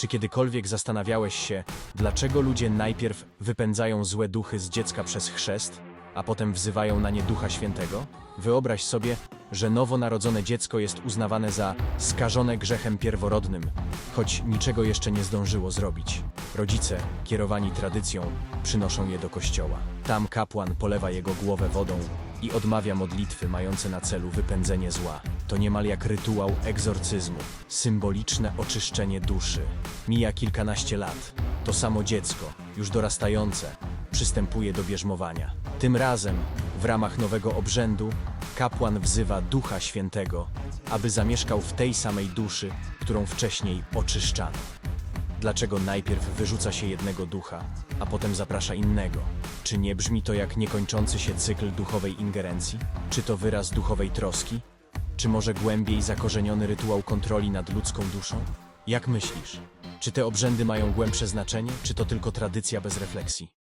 Czy kiedykolwiek zastanawiałeś się, dlaczego ludzie najpierw wypędzają złe duchy z dziecka przez chrzest, a potem wzywają na nie Ducha Świętego? Wyobraź sobie, że nowonarodzone dziecko jest uznawane za skażone grzechem pierworodnym, choć niczego jeszcze nie zdążyło zrobić. Rodzice, kierowani tradycją, przynoszą je do kościoła. Tam kapłan polewa jego głowę wodą i odmawia modlitwy mające na celu wypędzenie zła. To niemal jak rytuał egzorcyzmu, symboliczne oczyszczenie duszy. Mija kilkanaście lat. To samo dziecko, już dorastające, przystępuje do bierzmowania. Tym razem, w ramach nowego obrzędu, kapłan wzywa Ducha Świętego, aby zamieszkał w tej samej duszy, którą wcześniej oczyszczano. Dlaczego najpierw wyrzuca się jednego ducha, a potem zaprasza innego? Czy nie brzmi to jak niekończący się cykl duchowej ingerencji? Czy to wyraz duchowej troski? Czy może głębiej zakorzeniony rytuał kontroli nad ludzką duszą? Jak myślisz? Czy te obrzędy mają głębsze znaczenie, czy to tylko tradycja bez refleksji?